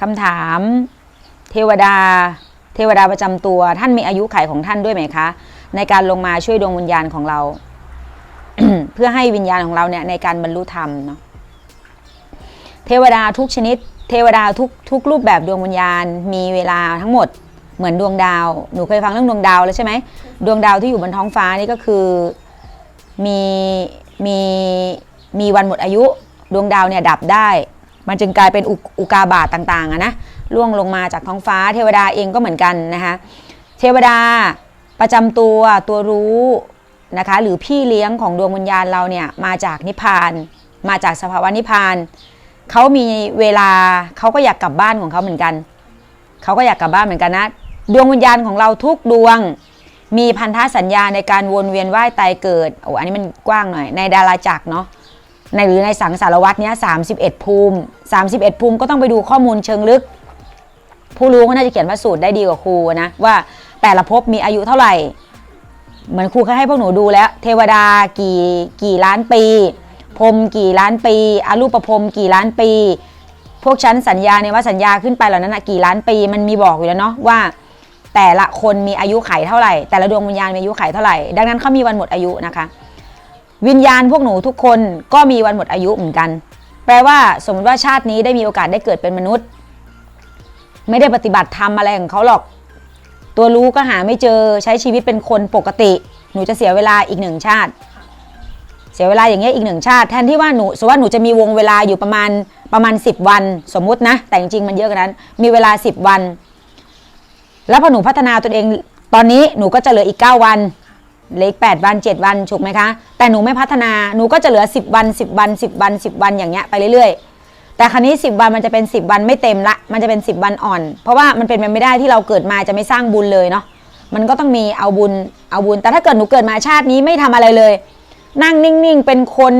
คำถาม เทวดา เทวดาประจำตัว ท่านมีอายุไขของท่านด้วยไหมคะ ในการลงมาช่วยดวงวิญญาณของเรา เพื่อให้วิญญาณของเราเนี่ยในการบรรลุธรรมเนาะเทวดาทุกชนิด เทวดาทุกทุกรูปแบบดวงวิญญาณ มีเวลาทั้งหมดเหมือนดวงดาว หนูเคยฟังเรื่องดวงดาวแล้วใช่ไหม ดวงดาวที่อยู่บนท้องฟ้านี่ก็คือมีมีมีวันหมดอายุ ดวงดาวเนี่ยดับได้ มันจึงกลายเป็นอุอุกาบาตต่างๆนะล่วงลงมาจากท้องฟ้าเทวดาเองก็เหมือนกันนะคะเทวดาประจำตัวตัวรู้นะคะหรือพี่เลี้ยงของดวงวิญญาณเราเนี่ยมาจากนิพพาน มาจากสภาวะนิพพานเขามีเวลาเขาก็อยากกลับบ้านของเขาเหมือนกันเขาก็อยากกลับบ้านเหมือนกันนะดวงวิญญาณของเราทุกดวงมีพันธสัญญาในการวนเวียนว่ายตายเกิดโอ้อันนี้มันกว้างหน่อยในดาราจักรเนาะ ในหรือในสังสารวัตรเนี้ย31ภูมิ 31 ภูมิก็ต้องไปดูข้อมูลเชิงลึก ผู้รู้ก็น่าจะเขียนพระสูตรได้ดีกว่าครูนะ ว่าแต่ละภพมีอายุเท่าไหร่ เหมือนครูเคยให้พวกหนูดูแล้ว เทวดากี่กี่ล้านปีพรมกี่ล้านปีอรูปภพกี่ล้านปี พวกชั้นสัญญาเนี่ยว่าสัญญาขึ้นไปเหล่านั้นนะกี่ล้านปีมันมีบอกอยู่แล้วเนาะว่า แต่ละคนมีอายุไขเท่าไหร่ แต่ละดวงวิญญาณมีอายุไขเท่าไหร่ ดังนั้นเขามีวันหมดอายุนะคะ วิญญาณพวกหนูทุกคนก็มีวันหมดอายุเหมือนกัน แปลว่าสมมติว่าชาตินี้ได้มีโอกาสได้เกิดเป็นมนุษย์ ไม่ได้ปฏิบัติธรรมอะไรของเขาหรอก ตัวรู้ก็หาไม่เจอใช้ชีวิตเป็นคนปกติ หนูจะเสียเวลาอีกหนึ่งชาติ เสียเวลาอย่างเงี้ยอีกหนึ่งชาติแทนที่ว่าหนูสมมติว่าหนูจะมีวงเวลาอยู่ประมาณประมาณ 10 วัน สมมุตินะ แต่จริงๆมันเยอะกว่านั้น มีเวลา 10 วัน แล้วพอหนูพัฒนาตัวเองตอนนี้หนูก็จะเหลืออีก 9 วัน เลืออีก8วัน 7 วันถูกไหมคะ แต่หนูไม่พัฒนาหนูก็จะเหลือ 10 วัน 10 วัน 10 วัน 10 วันอย่างเงี้ยไปเรื่อยๆ แต่ครั้นี้ 10 วันมันจะเป็น 10 วันไม่เต็มละ มันจะเป็น 10 วันอ่อน เพราะว่ามันเป็นไปไม่ได้ที่เราเกิดมาจะไม่สร้างบุญเลยเนาะมันก็ต้องมีเอาบุญเอาบุญ แต่ถ้าเกิดหนูเกิดมาชาตินี้ไม่ทำอะไรเลย นั่งนิ่งๆเป็นคน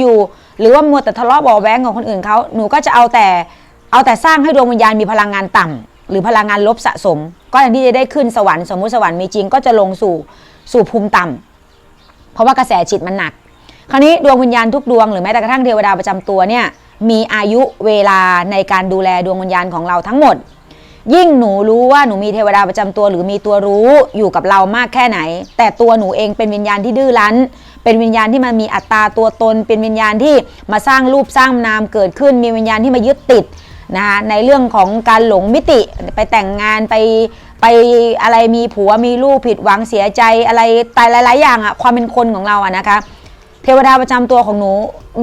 อยู่ หรือว่ามัวแต่ทะเลาะเบาแว้งกับคนอื่นเขาหนูก็จะเอาแต่เอาแต่สร้างให้ดวงวิญญาณมีพลังงานต่ำหรือพลังงานลบสะสม ก็อย่างที่จะได้ขึ้นสวรรค์สมมุติสวรรค์มีจริงก็จะลงสู่ สู่ภูมิต่ำเพราะว่ากระแสจิตมันหนัก คราวนี้ดวงวิญญาณทุกดวงหรือแม้แต่กระทั่งเทวดาประจำตัวเนี่ยมีอายุเวลาในการดูแลดวงวิญญาณของเราทั้งหมด ยิ่งหนูรู้ว่าหนูมีเทวดาประจำตัว หรือมีตัวรู้อยู่กับเรามากแค่ไหน แต่ตัวหนูเองเป็นวิญญาณที่ดื้อรั้น เป็นวิญญาณที่มันมีอัตราตัวตน เป็นวิญญาณที่มาสร้างรูปสร้างนามเกิดขึ้น มีวิญญาณที่มายึดติดนะคะในเรื่องของการหลงมิติไปแต่งงานไป ไปอะไรมีผัวมีลูกผิดหวังเสียใจอะไรตายหลาย ๆ อย่างอะความเป็นคนของเราอะนะคะ เทวดาประจำตัวของหนู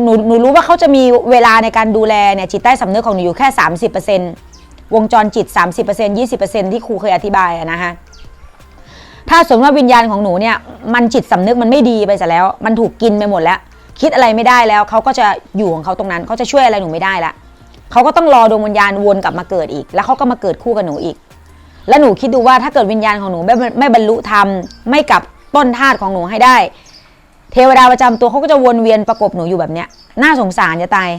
หนูหนูรู้ว่าเขาจะมีเวลาในการดูแลเนี่ยจิตใต้สำนึกของหนูอยู่แค่ 30%วงจรจิต 30% 20%ที่ครูเคยอธิบายอะนะคะถ้าสมมติว่าวิญญาณของหนูเนี่ยมันจิตสำนึกมันไม่ดีไปซะแล้ว มันถูกกินไปหมดแล้ว คิดอะไรไม่ได้แล้วเขาก็จะอยู่ของเขาตรงนั้นเขาจะช่วยอะไรหนูไม่ได้ละเขาก็ต้องรอดวงวิญญาณวนกลับมาเกิดอีก แล้วเขาก็มาเกิดคู่กับหนูอีก แล้วหนูคิดดูว่าถ้าเกิดวิญญาณของหนูไม่ไม่บรรลุธรรมไม่กลับต้นธาตุของหนูให้ได้ เทวดาประจำตัวเขาก็จะวนเวียนประกบหนูอยู่แบบเนี้ยน่าสงสารจะตาย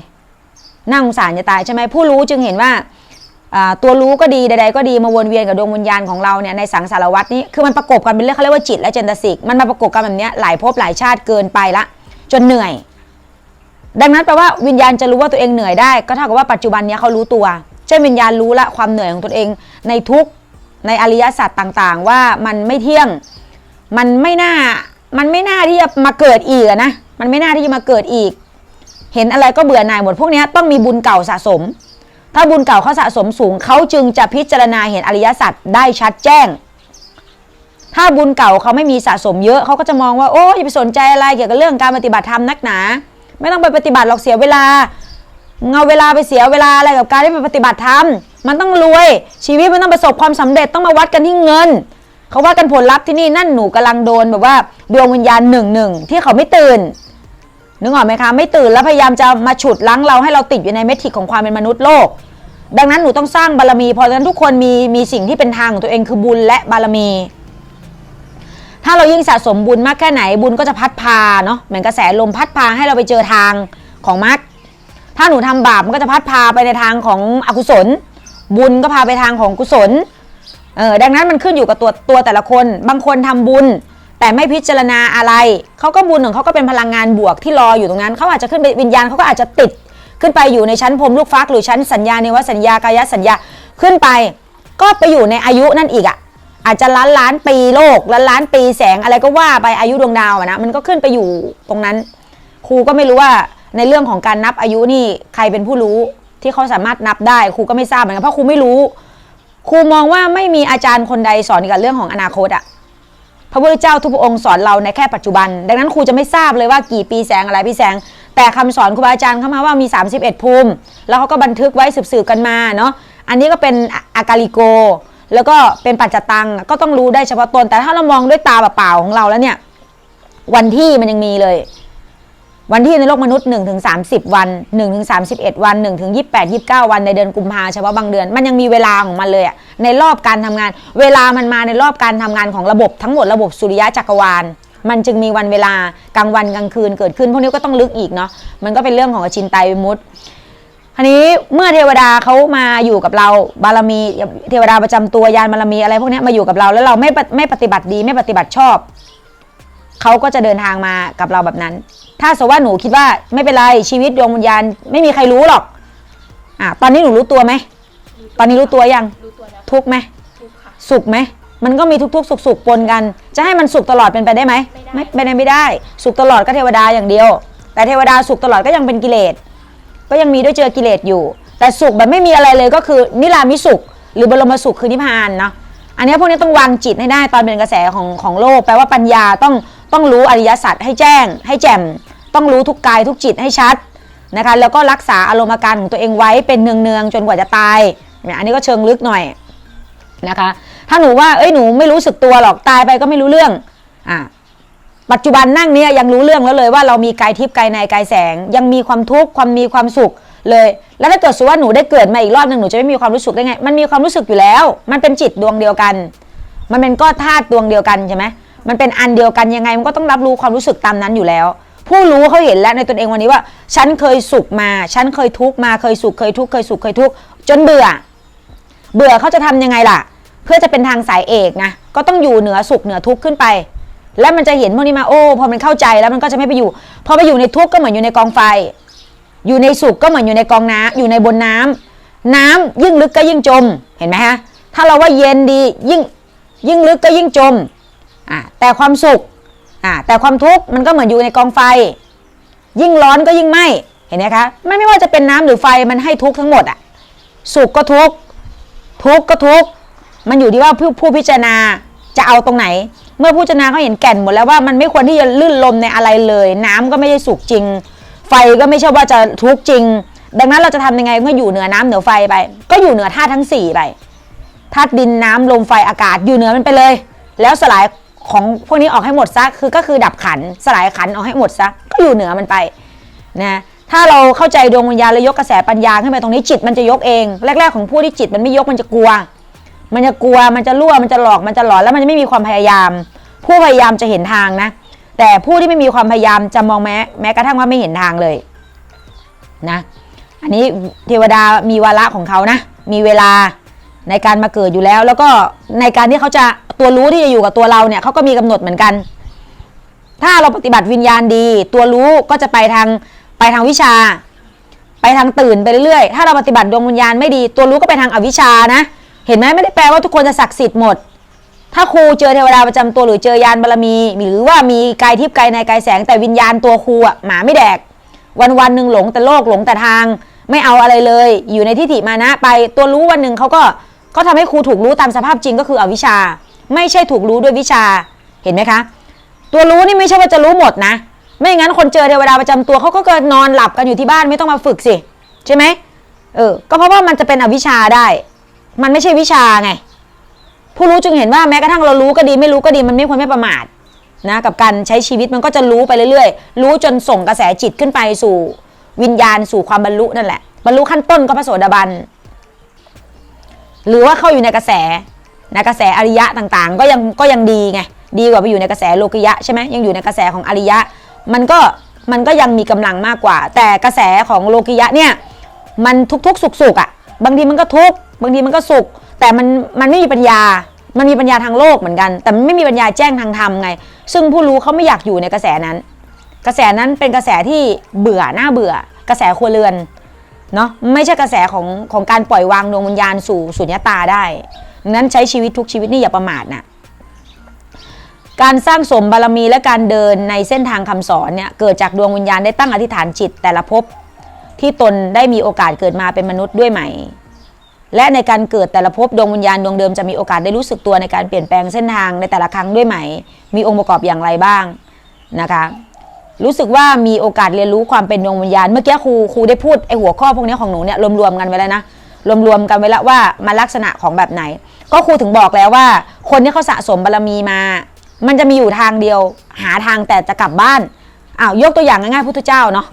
น่าสงสารจะตายใช่ไหมผู้รู้จึงเห็นว่าตัวรู้ก็ดีใดๆก็ดีมาวนเวียนกับดวงวิญญาณของเราเนี่ยในสังสารวัตนี้คือมันประกบกันเป็นเรื่องเขาเรียกว่าจิตและเจตสิกมันมาประกบกันแบบเนี้ยหลายภพหลายชาติเกินไปละ จนเหนื่อย ดังนั้นแปลว่าวิญญาณจะรู้ว่าตัวเองเหนื่อยได้ ก็เท่ากับว่าปัจจุบันนี้เขารู้ตัว เช่นวิญญาณรู้ละความเหนื่อยของตัวเองในทุก ในอริยสัจต่างๆ ว่ามันไม่เที่ยง มันไม่น่า มันไม่น่าที่จะมาเกิดอีกนะ มันไม่น่าที่จะมาเกิดอีก เห็นอะไรก็เบื่อหน่ายหมดพวกนี้ต้องมีบุญเก่าสะสม ถ้าบุญเก่าเขาสะสมสูงเขาจึงจะพิจารณาเห็นอริยสัจได้ชัดแจ้ง ถ้าบุญเก่าเขาไม่มีสะสมเยอะเขาก็จะมองว่าโอ้ยไปสนใจอะไรเกี่ยวกับเรื่องการปฏิบัติธรรมนักหนา ไม่ต้องไปปฏิบัติหรอกเสียเวลาเงาเวลาไปเสียเวลาอะไรกับการที่ไปปฏิบัติธรรม มันต้องรวย ชีวิตมันต้องประสบความสำเร็จต้องมาวัดกันที่เงิน เขาว่ากันผลลัพธ์ที่นี่นั่นหนูกำลังโดนแบบว่าดวงวิญญาณหนึ่งหนึ่งที่เขาไม่ตื่นนึกออกไหมคะไม่ตื่นแล้วพยายามจะมาฉุดลั้งเราให้เราติดอยู่ในเมทิกของความเป็นมนุษย์โลก ดังนั้นหนูต้องสร้างบารมีเพราะฉะนั้นทุกคนมีมีสิ่งที่เป็นทางของตัวเองคือบุญและบารมี ถ้าเรายิ่งสะสมบุญมากแค่ไหนบุญก็จะพัดพาเนาะเหมือนกระแสลมพัดพาให้เราไปเจอทางของมรรคถ้าหนูทำบาปมันก็จะพัดพาไปในทางของอกุศล บุญก็พาไปทางของกุศลเออดังนั้นมันขึ้นอยู่กับตัวตัวแต่ละคน บางคนทำบุญ แต่ไม่พิจารณาอะไร เขาก็บุญของเขาก็เป็นพลังงานบวกที่รออยู่ตรงนั้น เขาอาจจะขึ้นไปวิญญาณเขาก็อาจจะติด ขึ้นไปอยู่ในชั้นพรมลูกฟักหรือชั้นสัญญาเนวสัญญากายสัญญาขึ้นไป ก็ไปอยู่ในอายุนั่นอีกอะอาจจะล้านล้านปีโลกล้านล้านปีแสงอะไรก็ว่าไปอายุดวงดาวอะนะมันก็ขึ้นไปอยู่ตรงนั้น ครูก็ไม่รู้ว่าในเรื่องของการนับอายุนี่ใครเป็นผู้รู้ ที่เขาสามารถนับได้ครูก็ไม่ทราบเหมือนกันเพราะครูไม่รู้ ครูมองว่าไม่มีอาจารย์คนใดสอนเกี่ยวกับเรื่องของอนาคตอะพระพุทธเจ้าทุกพระองค์สอนเราในแค่ปัจจุบัน ดังนั้นครูจะไม่ทราบเลยว่ากี่ปีแสงอะไรพี่แสง แต่คำสอนครูบาอาจารย์เข้ามาว่ามี 31 ภูมิ แล้วเขาก็บันทึกไว้สืบๆกันมาเนาะอันนี้ก็เป็นอากาลิโก แล้วก็เป็นปัจจตังก็ต้องรู้ได้เฉพาะตน แต่ถ้าเรามองด้วยตาเปล่าของเราแล้วเนี่ยวันที่มันยังมีเลย วันที่ในโลกมนุษย์1ถึง30วัน1ถึง31วัน1ถึง28 29วันในเดือนกุมภาเฉพาะบางเดือน มันยังมีเวลาของมันเลยอะในรอบการทำงาน เวลามันมาในรอบการทำงานของระบบทั้งหมดระบบสุริยะจักรวาล มันจึงมีวันเวลากลางวันกลางคืนเกิดขึ้น พวกนี้ก็ต้องลึกอีกเนาะมันก็เป็นเรื่องของอชินไตยวิมุตติทีนี้เมื่อเทวดาเขามาอยู่กับเราบารมีเทวดาประจำตัวยานบารมีอะไรพวกนี้มาอยู่กับเราแล้วเราไม่ไม่ปฏิบัติดีไม่ปฏิบัติชอบ เขาก็จะเดินทางมากับเราแบบนั้น ถ้าสมมติว่าหนูคิดว่าไม่เป็นไรชีวิตดวงวิญญาณไม่มีใครรู้หรอกอะตอนนี้หนูรู้ตัวไหม ตอนนี้รู้ตัวยัง รู้ตัวแล้วทุกข์ไหมทุกข์ค่ะ สุขไหม มันก็มีทุกๆ สุขสุขๆปนกัน จะให้มันสุขตลอดเป็นไปได้ไหมไม่ได้ไม่เป็นไปไม่ได้ สุขตลอดก็เทวดาอย่างเดียว แต่เทวดาสุขตลอดก็ยังเป็นกิเลส ก็ยังมีด้วยเจอกิเลสอยู่ แต่สุขแบบไม่มีอะไรเลยก็คือนิรามิสุข หรือบรมสุขคือนิพพานเนาะ อันนี้พวกนี้ต้องวางจิตให้ได้ตอนเป็นกระแสของของโลก แปลว่าปัญญาต้อง ต้องรู้อริยสัจให้แจ้ง ให้แจ่ม ต้องรู้ทุกกายทุกจิตให้ชัดนะคะแล้วก็รักษาอารมณ์อาการของตัวเองไว้เป็นเนืองๆจนกว่าจะตายเนี่ยอันนี้ก็เชิงลึกหน่อยนะคะถ้าหนูว่าเอ้ยหนูไม่รู้สึกตัวหรอกตายไปก็ไม่รู้เรื่องอะปัจจุบันนั่งเนี่ยยังรู้เรื่องแล้วเลยว่าเรามีกายทิพย์กายในกายแสง ยังมีความทุกข์ความมีความสุขเลย แล้วถ้าเกิดสมมติว่าหนูได้เกิดมาอีกรอบหนึ่งหนูจะไม่มีความรู้สึกได้ไง มันมีความรู้สึกอยู่แล้ว มันเป็นจิตดวงเดียวกัน มันเป็นก้อนธาตุดวงเดียวกันใช่ไหม มันเป็นอันเดียวกันยังไงมันก็ต้องรับรู้ความรู้สึกตามนั้นอยู่แล้ว ผู้รู้เขาเห็นแล้วในตนเองวันนี้ว่า ฉันเคยสุขมา ฉันเคยทุกมาเคยสุขเคยทุกเคยสุขเคยทุกจนเบื่อ เบื่อเขาจะทำยังไงล่ะ เพื่อจะเป็นทางสายเอกนะก็ต้องอยู่เหนือสุขเหนือทุกข์ขึ้นไป แล้วมันจะเห็นพวกนี้มาโอ้พอมันเข้าใจแล้วมันก็จะไม่ไปอยู่พอไปอยู่ในทุกข์ก็เหมือนอยู่ในกองไฟ อยู่ในสุขก็เหมือนอยู่ในกองน้ำอยู่ในบนน้ำน้ำยิ่งลึกก็ยิ่งจมเห็นไหมฮะถ้าเราว่าเย็นดียิ่งยิ่งลึกก็ยิ่งจม อะแต่ความสุขอะแต่ความทุกข์มันก็เหมือนอยู่ในกองไฟ ยิ่งร้อนก็ยิ่งไหม้เห็นไหมคะไม่ไม่ว่าจะเป็นน้ำหรือไฟมันให้ทุกข์ทั้งหมดอะสุขก็ทุกข์ทุกข์ก็ทุกข์มันอยู่ที่ว่าผู้ผู้พิจารณาจะเอาตรงไหน เมื่อผู้พิจารณาเขาเห็นแก่นหมดแล้วว่ามันไม่ควรที่จะลื่นลมในอะไรเลย น้ำก็ไม่ใช่สุขจริง ไฟก็ไม่ใช่ว่าจะทุกข์จริง ดังนั้นเราจะทำยังไงเมื่ออยู่เหนือน้ำเหนือไฟไป ก็อยู่เหนือธาตุทั้งสี่ไปธาตุดินน้ำลมไฟอากาศอยู่เหนือมันไปเลย แล้วสลาย ของพวกนี้ออกให้หมดซะคือก็คือดับขันสลายขันออกให้หมดซะก็อยู่เหนือมันไปนะถ้าเราเข้าใจดวงวิญญาณแล้วยกกระแสปัญญาขึ้นไปตรงนี้จิตมันจะยกเองแรก ๆ ของผู้ที่จิตมันไม่ยกมันจะกลัว มันจะกลัวมันจะรั่วมันจะหลอกมันจะหลอนแล้วมันจะไม่มีความพยายาม ผู้พยายามจะเห็นทางนะ แต่ผู้ที่ไม่มีความพยายามจะมองแม้แม้กระทั่งว่าไม่เห็นทางเลยนะอันนี้เทวดามีวาระของเขานะ มีเวลาในการมาเกิดอยู่แล้ว แล้วก็ในการที่เขาจะ ตัวรู้ที่จะอยู่กับตัวเราเนี่ยเขาก็มีกำหนดเหมือนกัน ถ้าเราปฏิบัติวิญญาณดี ตัวรู้ก็จะไปทางไปทางวิชา ไปทางตื่นไปเรื่อยๆถ้าเราปฏิบัติดวงวิญญาณไม่ดี ตัวรู้ก็ไปทางอวิชานะ เห็นไหมไม่ได้แปลว่าทุกคนจะศักดิ์สิทธิ์หมด ถ้าครูเจอเทวดาประจำตัวหรือเจอยานบารมี หรือว่ามีกายทิพย์กายในกายแสงแต่วิญญาณตัวครูอะหมาไม่แดก วันวันหนึ่งหลงแต่โลกหลงแต่ทาง ไม่เอาอะไรเลย อยู่ในทิฏฐิมานะ ไปตัวรู้วันหนึ่งเขาก็เขาทำให้ครูถูกรู้ตามสภาพจริงก็คืออวิชชา ไม่ใช่ถูกรู้ด้วยวิชาเห็นไหมคะ ตัวรู้นี่ไม่ใช่ว่าจะรู้หมดนะ ไม่งั้นคนเจอเทวดาประจำตัวเขาก็เกิดนอนหลับกันอยู่ที่บ้านไม่ต้องมาฝึกสิใช่ไหมเออก็เพราะว่ามันจะเป็นอวิชาได้ มันไม่ใช่วิชาไง ผู้รู้จึงเห็นว่าแม้กระทั่งเรารู้ก็ดีไม่รู้ก็ดีมันไม่ควรไม่ประมาทนะกับการใช้ชีวิตมันก็จะรู้ไปเรื่อยๆ รู้จนส่งกระแสจิตขึ้นไปสู่วิญญาณสู่ความบรรลุนั่นแหละบรรลุขั้นต้นก็พระโสดาบัน หรือว่าเข้าอยู่ในกระแส นะกระแสอริยะต่างๆ ก็ยังก็ยังดีไงดีกว่าไปอยู่ในกระแสโลกิยะใช่ไหมยังอยู่ในกระแสของอริยะ มันก็มันก็ยังมีกำลังมากกว่า แต่กระแสของโลกิยะเนี่ยมันทุกๆสุกๆอะบางทีมันก็ทุกบางทีมันก็สุข แต่มันมันไม่มีปัญญา มันมีปัญญาทางโลกเหมือนกัน แต่มันไม่มีปัญญาแจ้งทางธรรมไง ซึ่งผู้รู้เขาไม่อยากอยู่ในกระแสนั้น กระแสนั้นเป็นกระแสที่เบื่อหน้าเบื่อ กระแสครัวเรือนเนาะไม่ใช่กระแสของของการปล่อยวางดวงวิญญาณสู่สุญญตาได้ นั้นใช้ชีวิตทุกชีวิตนี่อย่าประมาทนะการสร้างสมบารมีและการเดินในเส้นทางคำสอนเนี่ยเกิดจากดวงวิญญาณได้ตั้งอธิษฐานจิตแต่ละภพที่ตนได้มีโอกาสเกิดมาเป็นมนุษย์ด้วยไหม่ และในการเกิดแต่ละภพดวงวิญญาณดวงเดิมจะมีโอกาสได้รู้สึกตัวในการเปลี่ยนแปลงเส้นทางในแต่ละครั้งด้วยไหม่ มีองค์ประกอบอย่างไรบ้างนะคะ รู้สึกว่ามีโอกาสเรียนรู้ความเป็นดวงวิญญาณ เมื่อกี้ครูครูได้พูดไอหัวข้อพวกนี้ของหนูเนี่ยรวมๆกันไว้แล้วนะ รวมๆกันไว้แล้วว่ามันลักษณะของแบบไหน ก็ครูถึงบอกแล้วว่า คนที่เขาสะสมบารมีมา มันจะมีอยู่ทางเดียว หาทางแต่จะกลับบ้านอ้าวยกตัวอย่างง่ายๆพุทธเจ้าเนาะ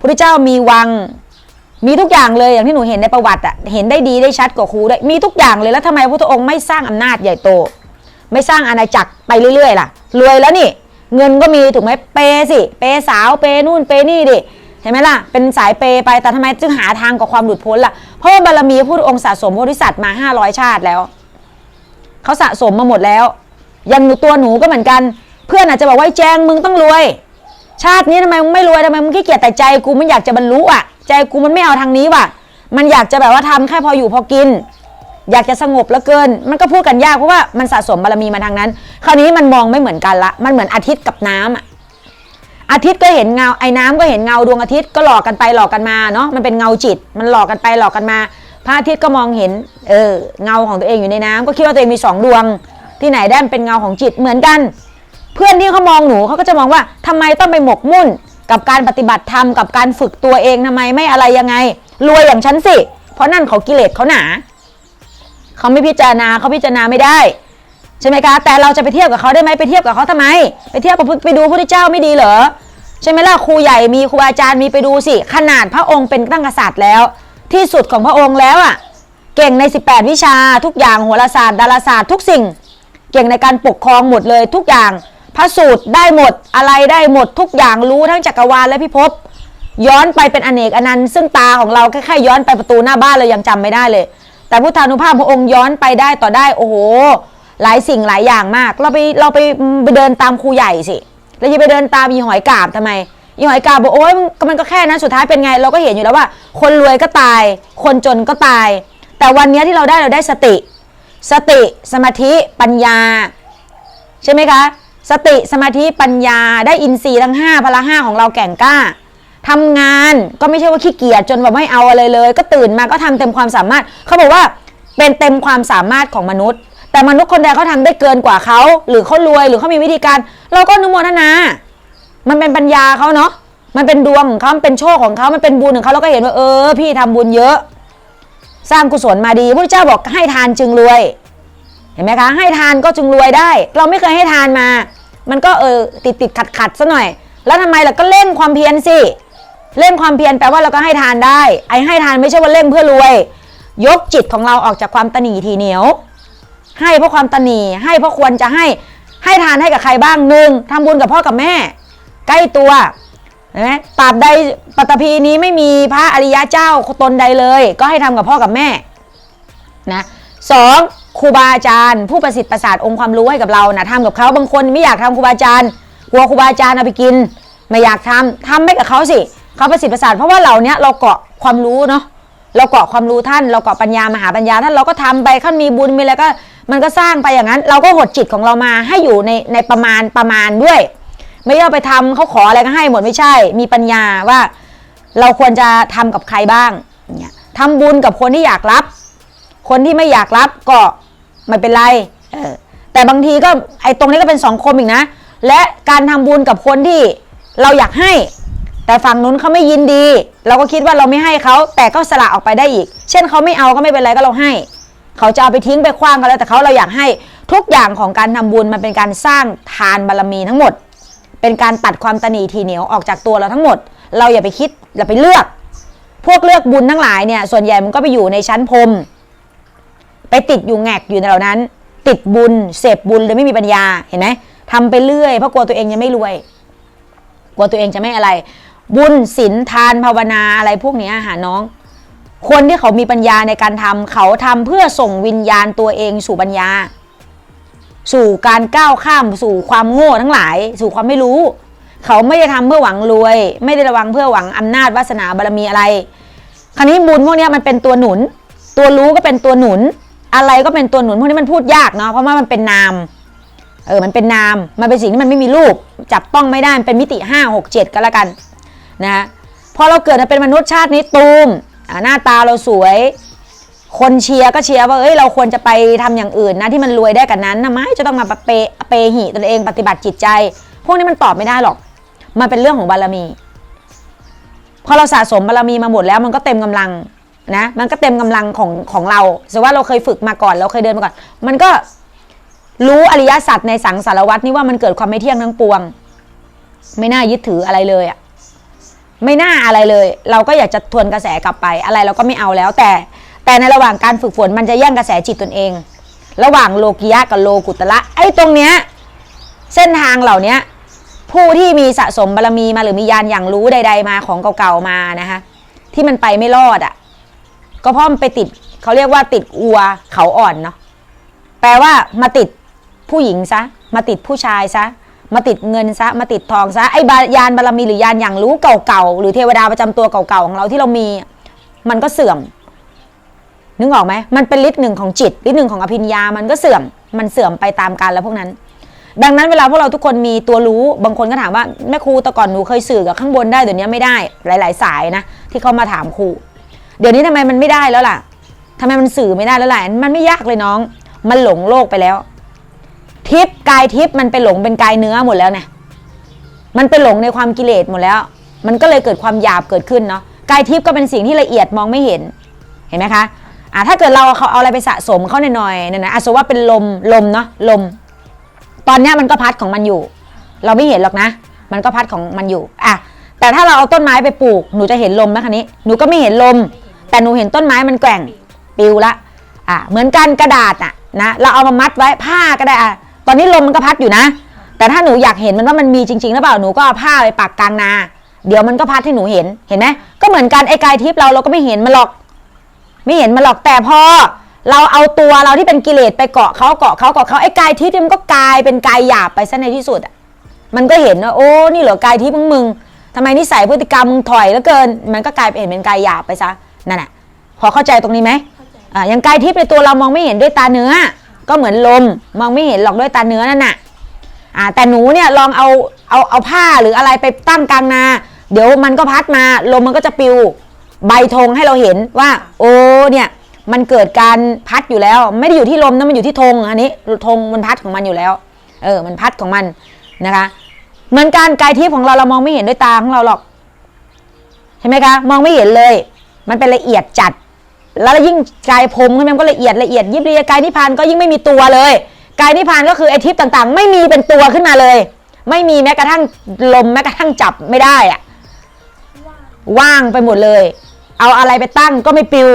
พุทธเจ้ามีวังมีทุกอย่างเลยอย่างที่หนูเห็นในประวัติอะเห็นได้ดีได้ชัดกว่าครูด้วยมีทุกอย่างเลยแล้วทำไมพระพุทธองค์ไม่สร้างอำนาจใหญ่โต ไม่สร้างอาณาจักรไปเรื่อยๆล่ะรวยแล้วนี่ เงินก็มีถูกไหมเปย์สิ เปย์สาวเปย์นู่นเปย์นี่ดิ เห็นไหมล่ะ เป็นสายเปย์ไปแต่ทำไมจึงหาทางกับความหลุดพ้นล่ะ เพราะว่าบารมีพระพุทธองค์สะสมโพธิสัตว์มา 500 ชาติแล้ว เขาสะสมมาหมดแล้วยังหนูตัวหนูก็เหมือนกัน เพื่อนอาจจะบอกว่าไอ้แจงมึงต้องรวย ชาตินี้ทำไมมึงไม่รวยทำไมมึงขี้เกียจแต่ใจกูมันอยากจะบรรลุอะ ใจกูมันไม่เอาทางนี้ว่ะ มันอยากจะแบบว่าทำแค่พออยู่พอกิน อยากจะสงบแล้วเกิน มันก็พูดกันยากเพราะว่ามันสะสมบารมีมาทางนั้น คราวนี้มันมองไม่เหมือนกันละ มันเหมือนอาทิตย์กับน้ำอะ อาทิตย์ก็เห็นเงาไอ้น้ำก็เห็นเงาดวงอาทิตย์ก็หลอกกันไปหลอกกันมาเนาะมันเป็นเงาจิต มันหลอกกันไปหลอกกันมา พระอาทิตย์ก็มองเห็นเออเงาของตัวเองอยู่ในน้ำก็คิดว่าตัวเองมีสองดวง ที่ไหนได้มันเป็นเงาของจิตเหมือนกัน เพื่อนที่เขามองหนูเขาก็จะมองว่าทำไมต้องไปหมกมุ่น กับการปฏิบัติธรรมกับการฝึกตัวเองทำไมไม่อะไรยังไงรวยอย่างฉันสิ เพราะนั่นเขากิเลสเขาหนาเขาไม่พิจารณาเขาพิจารณาไม่ได้ ใช่ไหมคะแต่เราจะไปเทียบกับเขาได้ไหมไปเทียบกับเขาทำไม ไปเทียบกับไปดูพระพุทธเจ้าไม่ดีเหรอใช่ไหมล่ะครูใหญ่มีครูอาจารย์มีไปดูสิขนาดพระองค์เป็นตั้งกษัตริย์แล้ว ที่สุดของพระองค์แล้วอะเก่งใน 18 วิชาทุกอย่างโหราศาสตร์ดาราศาสตร์ทุกสิ่ง เก่งในการปกครองหมดเลยทุกอย่างพระสูตรได้หมดอะไรได้หมดทุกอย่างรู้ทั้งจักรวาลและพิภพย้อนไปเป็นอเนกอนันต์ซึ่งตาของเราแค่ๆย้อนไปประตูหน้าบ้านเรายังจำไม่ได้เลย แต่พุทธานุภาพพระองค์ย้อนไปได้ต่อได้โอ้โห หลายสิ่งหลายอย่างมาก เราไปเราไปไปเดินตามครูใหญ่สิเราจะไปเดินตามอีหอยกาบทำไมอีหอยกาบบอกโอ้ยมันก็แค่นั้นสุดท้ายเป็นไง เราก็เห็นอยู่แล้วว่า คนรวยก็ตาย คนจนก็ตาย แต่วันนี้ที่เราได้เราได้สติ สติสมาธิปัญญา ใช่ไหมคะ สติสมาธิปัญญาได้อินทรีย์ทั้ง5พละห้าของเราแก่งกล้าทำงานก็ไม่ใช่ว่าขี้เกียจจนแบบไม่เอาอะไรเลย ก็ตื่นมาก็ทำเต็มความสามารถ เขาบอกว่าเป็นเต็มความสามารถของมนุษย์ แต่มนุษย์คนใดเขาทำได้เกินกว่าเขา หรือเขารวยหรือเขามีวิธีการ เราก็อนุโมทนา มันเป็นปัญญาเขาเนาะมันเป็นดวงของเขาเป็นโชคของเขามันเป็นบุญของเขาเราก็เห็นว่าเออ พี่ทำบุญเยอะ สร้างกุศลมาดีพระเจ้าบอกให้ทานจึงรวย เห็นไหมคะ ให้ทานก็จึงรวยได้ เราไม่เคยให้ทานมา มันก็เออติดติดขัดขัดซะหน่อย แล้วทำไมล่ะก็เล่นความเพียรสิเล่นความเพียรแปลว่าเราก็ให้ทานได้ ไอ้ให้ทานไม่ใช่ว่าเล่นเพื่อรวย ยกจิตของเราออกจากความตนีทีเหนียว ให้เพราะความตนีให้เพราะควรจะให้ให้ทานให้กับใครบ้างหนึ่งทำบุญกับพ่อกับแม่ ใกล้ตัวนไหมตราบใดปัตตภีนี้ไม่มีพระอริยะเจ้าตนใดเลย ก็ให้ทำกับพ่อกับแม่นะสองครูบาอาจารย์ ผู้ประสิทธิ์ประสาทองค์ความรู้ให้กับเรานะทำกับเขาบางคนไม่อยากทำครูบาอาจารย์กลัวครูบาอาจารย์เอาไปกิน ไม่อยากทำทำให้กับเขาสิเขาประสิทธิ์ประสาทเพราะว่าเราเนี้ยเราเกาะความรู้เนาะ เราเกาะความรู้ท่าน เราเกาะปัญญามหาปัญญาท่านเราก็ทำไปขั้นมีบุญมีอะไรก็ มันก็สร้างไปอย่างนั้น เราก็หดจิตของเรามาให้อยู่ในในประมาณประมาณด้วย ไม่要ไปทำเขาขออะไรก็ให้หมดไม่ใช่ มีปัญญาว่าเราควรจะทำกับใครบ้างเนี่ยทำบุญกับคนที่อยากรับ คนที่ไม่อยากรับก็ไม่เป็นไรเออแต่บางทีก็ไอ้ตรงนี้ก็เป็นสองคมอีกนะ และการทำบุญกับคนที่เราอยากให้ แต่ฝั่งนู้นเขาไม่ยินดี เราก็คิดว่าเราไม่ให้เขาแต่ก็สละออกไปได้อีก เช่นเขาไม่เอาก็ไม่เป็นไรก็เราให้ เขาจะเอาไปทิ้งไปคว้างก็แล้วแต่เขาเราอยากให้ทุกอย่างของการทำบุญมันเป็นการสร้างทานบารรมีทั้งหมด เป็นการตัดความตนีทีเหนียวออกจากตัวเราทั้งหมด เราอย่าไปคิดอย่าไปเลือก พวกเลือกบุญทั้งหลายเนี่ยส่วนใหญ่มันก็ไปอยู่ในชั้นพรมไปติดอยู่แงกอยู่ในเหล่านั้น ติดบุญเสพบุญเลยไม่มีปัญญาเห็นไหมทำไปเรื่อยเพราะกลัวตัวเองยังไม่รวยกลัวตัวเองจะไม่อะไร บุญศีลทานภาวนาอะไรพวกนี้หาน้อง คนที่เขามีปัญญาในการทำเขาทำเพื่อส่งวิญญาณตัวเองสู่ปัญญา สู่การก้าวข้ามสู่ความโง่ทั้งหลาย สู่ความไม่รู้ เขาไม่ได้ทำเพื่อหวังรวย ไม่ได้ระวังเพื่อหวังอำนาจวาสนาบารมีอะไร คราวนี้บุญพวกนี้มันเป็นตัวหนุน ตัวรู้ก็เป็นตัวหนุน อะไรก็เป็นตัวหนุนพวกนี้มันพูดยากเนาะเพราะว่ามันเป็นนามเออ มันเป็นนาม มันเป็นสิ่งที่มันไม่มีรูป จับต้องไม่ได้ มันเป็นมิติ 5 6 7 ก็แล้วกัน นะพอเราเกิดมาเป็นมนุษย์ชาตินี้ตูมหน้าตาเราสวย คนเชียร์ก็เชียร์ว่าเอ้ยเราควรจะไปทำอย่างอื่นนะที่มันรวยได้กันนั้นนะไม่จะต้องมาเปเปหิตนเองปฏิบัติจิตใจ พวกนี้มันตอบไม่ได้หรอก มันเป็นเรื่องของบารมี พอเราสะสมบารมีมาหมดแล้วมันก็เต็มกำลังนะมันก็เต็มกำลังของของเราแต่ว่าเราเคยฝึกมาก่อนเราเคยเดินมาก่อน มันก็รู้อริยสัจในสังสารวัตนี่ว่ามันเกิดความไม่เที่ยงทั้งปวง ไม่น่ายึดถืออะไรเลยอะ ไม่น่าอะไรเลย เราก็อยากจะทวนกระแสกลับไปอะไรเราก็ไม่เอาแล้ว แต่แต่ในระหว่างการฝึกฝนมันจะแย่งกระแสจิตตนเอง ระหว่างโลกิยะกับโลกุตละไอ้ตรงเนี้ยเส้นทางเหล่านี้ผู้ที่มีสะสมบารมีมาหรือมียานอย่างรู้ใด ๆ มาของเก่าๆมานะคะที่มันไปไม่รอดอะ่ะ ก็เพราะมันไปติดเขาเรียกว่าติดอัวเขาอ่อนเนาะแปลว่ามาติดผู้หญิงซะ มาติดผู้ชายซะ มาติดเงินซะมาติดทองซะไอ้บายานบารมีหรือยานอย่างรู้เก่าๆหรือเทวดาประจำตัวเก่าๆของเราที่เรามี มันก็เสื่อม นึกออกไหมมันเป็นฤทธิ์หนึ่งของจิตฤทธิ์หนึ่งของอภิญญามันก็เสื่อม มันเสื่อมไปตามกาลแล้วพวกนั้น ดังนั้นเวลาพวกเราทุกคนมีตัวรู้บางคนก็ถามว่าแม่ครูแต่ก่อนหนูเคยสื่อกับข้างบนได้เดี๋ยวนี้ไม่ได้หลาย ๆ สายนะที่เขามาถามครูเดี๋ยวนี้ทำไมมันไม่ได้แล้วล่ะทำไมมันสื่อไม่ได้แล้วล่ะมันไม่ยากเลยน้อง มันหลงโลกไปแล้ว ทิพย์กายทิพย์มันไปหลงเป็นกายเนื้อหมดแล้วเนี่ยมันไปหลงในความกิเลสหมดแล้ว มันก็เลยเกิดความหยาบเกิดขึ้นเนาะกายทิพย์ก็เป็นสิ่งที่ละเอียดมองไม่เห็นเห็นไหมคะอ่าถ้าเกิดเราเขาเอาอะไรไปสะสมเข้าหน่อยๆเนี่ยนะอาสมว่าเป็นลมลมเนาะลม ตอนนี้มันก็พัดของมันอยู่ เราไม่เห็นหรอกนะ มันก็พัดของมันอยู่อะแต่ถ้าเราเอาต้นไม้ไปปลูกหนูจะเห็นลมไหมคะนี้หนูก็ไม่เห็นลม แต่หนูเห็นต้นไม้มันแกว่งปิวละอะเหมือนกันกระดาษอะนะเราเอามามัดไว้ผ้าก็ได้อะ อนนี้ลมมันก็พัดอยู่นะ แต่ถ้าหนูอยากเห็นมันว่ามันมีจริงๆหรือเปล่าหนูก็เอาผ้าไปปักกลางนา เดี๋ยวมันก็พัดให้หนูเห็นเห็นไหมก็เหมือนกันไอ้กายทิพย์เราเราก็ไม่เห็นมันหรอก ไม่เห็นมันหรอกแต่พอเราเอาตัวเราที่เป็นกิเลสไปเกาะเขาเกาะเขาเกาะเขาไอ้กายทิพย์มันก็กลายเป็นกายหยาบไปซะในที่สุดอะมันก็เห็นว่าโอ้นี่เหรอกายทิพย์มึงมึงทำไมนิสัยพฤติกรรมมึงถอยเหลือเกิน มันก็กลายเป็นเป็นกายหยาบไปซะนั่นแหละพอเข้าใจตรงนี้ไหมอ่าย่างกายทิพย์ในตัวเรามองไม่เห็นด้วยตาเนื้อ ก็เหมือนลมมองไม่เห็นหรอกด้วยตาเนื้อนั่นน่ะอ่าแต่หนูเนี่ยลองเอาเอาเอาผ้าหรืออะไรไปตั้งกลางนา เดี๋ยวมันก็พัดมาลมมันก็จะปิวใบธงให้เราเห็นว่า โอ้เนี่ยมันเกิดการพัดอยู่แล้ว ไม่ได้อยู่ที่ลมนะมันอยู่ที่ธงอันนี้ธงมันพัดของมันอยู่แล้ว เออ มันพัดของมันนะคะเหมือนการกายทิพย์ของเราเรามองไม่เห็นด้วยตาของเราหรอกใช่ไหมคะ มองไม่เห็นเลย มันเป็นละเอียดจัด แล้วยิ่งกายพรมขึ้นไปมันก็ละเอียดละเอียดยิบเลยกายนิพพานก็ยิ่งไม่มีตัวเลย กายนิพพานก็คือไอทิพต่างๆ ไม่มีเป็นตัวขึ้นมาเลย ไม่มีแม้กระทั่งลมแม้กระทั่งจับไม่ได้อะว่างไปหมดเลย เอาอะไรไปตั้งก็ไม่ปิว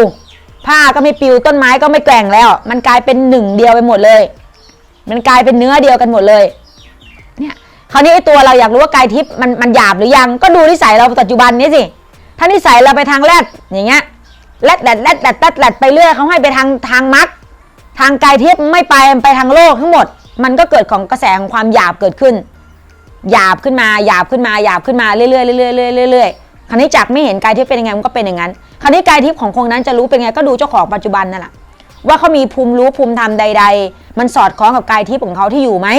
ผ้าก็ไม่ปิวต้นไม้ก็ไม่แกว่งแล้ว มันกลายเป็นหนึ่งเดียวไปหมดเลย มันกลายเป็นเนื้อเดียวกันหมดเลยเนี่ยคราวนี้ไอ้ตัวเราอยากรู้ว่ากายทิพย์มันมันหยาบหรือยังก็ดูนิสัยเราปัจจุบันนี้สิถ้านิสัยเราไปทางแรดอย่างเงี้ย แรดแรดแรดแรดแรดแรดไปเรื่อยเขาให้ไปทางทางมัดทางกายทิพย์ไม่ไปไปทางโลกทั้งหมด มันก็เกิดของกระแสของความหยาบเกิดขึ้น หยาบขึ้นมาหยาบขึ้นมาหยาบขึ้นมาเรื่อยๆเรื่อยๆเรื่อยๆเรื่อยๆคราวนี้จากไม่เห็นกายทิพย์เป็นยังไงมันก็เป็นอย่างนั้นคราวนี้กายทิพย์ของคนนั้นจะรู้เป็นไงก็ดูเจ้าของปัจจุบันนั่นแหละว่าเขามีภูมิรู้ภูมิธรรมใด ๆ มันสอดคล้องกับกายทิพย์ของเขาที่อยู่ไหม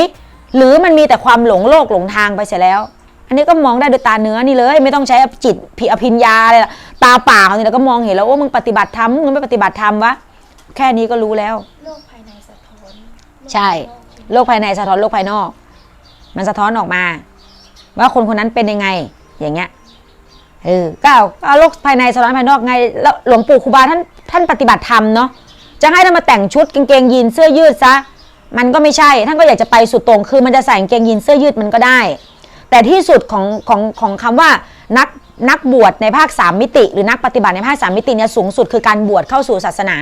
หรือมันมีแต่ความหลงโลกหลงทางไปเสียแล้ว อันนี้ก็มองได้ด้วยตาเนื้อนี่เลย ไม่ต้องใช้จิตพิอภิญญาอะไรล่ะตาเปล่าเนี่ยเราก็มองเห็นแล้วว่ามึงปฏิบัติธรรมมึงไม่ปฏิบัติธรรมวะแค่นี้ก็รู้แล้ว โลกภายในสะท้อนใช่ โลกภายในสะท้อนโลกภายนอก มันสะท้อนออกมา ว่าคนคนนั้นเป็นยังไง อย่างเงี้ยเออก็เอาก็เอาโลกภายในสะท้อนภายนอกไงแล้วหลวงปู่ครูบาท่านท่านปฏิบัติธรรมเนาะจะให้ท่านมาแต่งชุดกางเกงยีนเสื้อยืดซะมันก็ไม่ใช่ ท่านก็อยากจะไปสุดตรงคือมันจะใส่กางเกงยีนเสื้อยืดมันก็ได้ แต่ที่สุดของของของคำว่านักนักบวชในภาคสามมิติ หรือนักปฏิบัติในภาคสามมิติเนี่ยสูงสุดคือการบวชเข้าสู่ศาสนา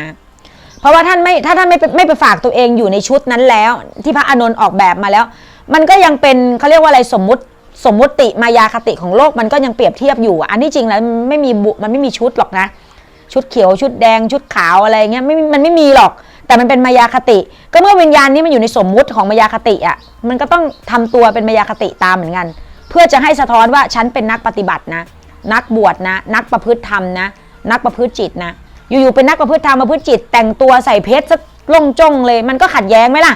เพราะว่าท่านไม่ถ้าท่านไม่ไม่ไปฝากตัวเองอยู่ในชุดนั้นแล้ว ที่พระอานนท์ออกแบบมาแล้ว มันก็ยังเป็นเขาเรียกว่าอะไรสมมุติสมมุติมายาคติของโลกมันก็ยังเปรียบเทียบอยู่ อันที่จริงแล้วไม่มีบุมันไม่มีชุดหรอกนะ ชุดเขียวชุดแดงชุดขาวอะไรเงี้ยไม่มันไม่มีหรอก แต่มันเป็นมายาคติ ก็เมื่อวิญญาณนี้มันอยู่ในสมมุติของมายาคติอะมันก็ต้องทำตัวเป็นมายาคติตามเหมือนกัน เพื่อจะให้สะท้อนว่าฉันเป็นนักปฏิบัตินะ นักบวชนะ นักประพฤติธรรมนะ นักประพฤติจิตนะ อยู่ๆเป็นนักประพฤติธรรมประพฤติจิต แต่งตัวใส่เพชรสักล่งจ้งเลย มันก็ขัดแย้งไหมล่ะ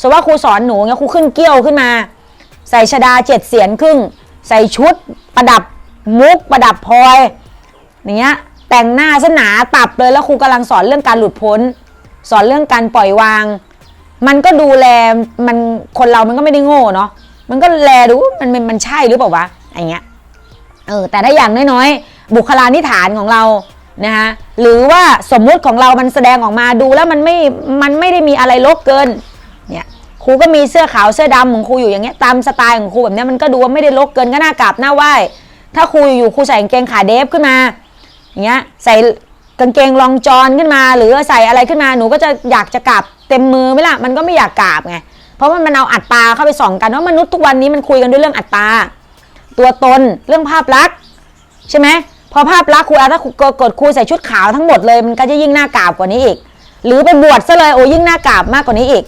สมมติว่าครูสอนหนูเนี่ยครูขึ้นเกี้ยวขึ้นมา ใส่ชดาเจ็ดเสียนครึ่ง ใส่ชุดประดับมุกประดับพลอยอย่างเงี้ยแต่งหน้าซะหนาตับเลยแล้วครูกำลังสอนเรื่องการหลุดพ้น สอนเรื่องการปล่อยวาง มันก็ดูแลมันคนเรามันก็ไม่ได้โง่เนาะมันก็แลดูมันมันมันใช่หรือเปล่าวะอย่างเงี้ยเออแต่ถ้าอย่างน้อยๆ บุคลานิฐานของเรานะคะหรือว่าสมมุติของเรามันแสดงออกมาดูแล้วมันไม่มันไม่ได้มีอะไรลกเกินเนี่ยครูก็มีเสื้อขาวเสื้อดำของครูอยู่อย่างเงี้ยตามสไตล์ของครูแบบเนี้ยมันก็ดูว่าไม่ได้ลกเกินก็น่ากราบน่าไหว้ถ้าครูอยู่ครูใส่กางเกงขาเดฟขึ้นมาอย่างเงี้ยใส่ กางเกงรองจอนขึ้นมา หรือใส่อะไรขึ้นมาหนูก็จะอยากจะกราบเต็มมือไหมล่ะมันก็ไม่อยากกราบไงเพราะว่ามันเอาอัตตาเข้าไปส่องกันว่ามนุษย์ทุกวันนี้มันคุยกันด้วยเรื่องอัตตาตัวตนเรื่องภาพลักษณ์ใช่ไหมพอภาพลักษณ์ครูอาถ้าครูกดครูใส่ชุดขาวทั้งหมดเลยมันก็จะยิ่งหน่ากราบกว่านี้อีก หรือไปบวชซะเลยโอ้ยิ่งหน่ากราบมากกว่านี้อีก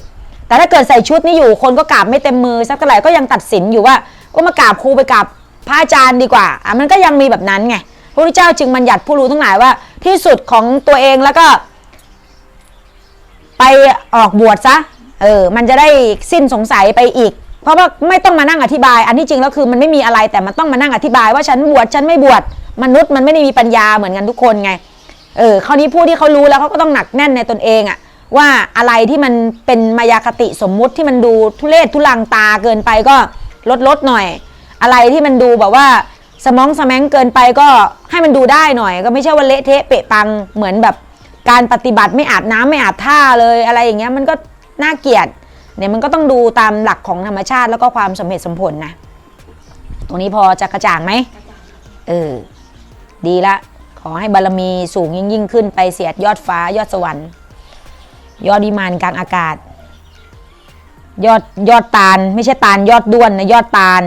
แต่ถ้าเกิดใส่ชุดนี้อยู่คนก็กราบไม่เต็มมือสักเท่าไหร่ก็ยังตัดสินอยู่ว่าก็มากราบครูไปกราบพระอาจารย์ดีกว่าอะมันก็ยังมีแบบนั้นไง พระพุทธเจ้าจึงบัญญัติผู้รู้ทั้งหลายว่า ที่สุดของตัวเองแล้วก็ ไปออกบวชซะเออมันจะได้สิ้นสงสัยไปอีก เพราะว่าไม่ต้องมานั่งอธิบาย อันที่จริงแล้วคือมันไม่มีอะไรแต่มันต้องมานั่งอธิบายว่าฉันบวชฉันไม่บวชมนุษย์มันไม่ได้มีปัญญาเหมือนกันทุกคนไงเออคราวนี้ผู้ที่เขารู้แล้วเขาก็ต้องหนักแน่นในตนเองอะว่าอะไรที่มันเป็นมายาคติสมมุติที่มันดูทุเลศทุลังตาเกินไปก็ลดลดหน่อย อะไรที่มันดูแบบว่า สมองสแมงเกินไปก็ให้มันดูได้หน่อย ก็ไม่ใช่ว่าเละเทะเปะปังเหมือนแบบการปฏิบัติไม่อาบน้ำไม่อาบท่าเลยอะไรอย่างเงี้ยมันก็น่าเกลียดเนี่ยมันก็ต้องดูตามหลักของธรรมชาติแล้วก็ความสมเหตุสมผลนะ ตรงนี้พอจะกระจ่างไหมเออดีละ ขอให้บารมีสูงยิ่งยิ่งขึ้นไปเสียดยอดฟ้ายอดสวรรค์ ยอดวิมานกลางอากาศ ยอดยอดตาล ไม่ใช่ตาลยอดด้วนนะยอดตาล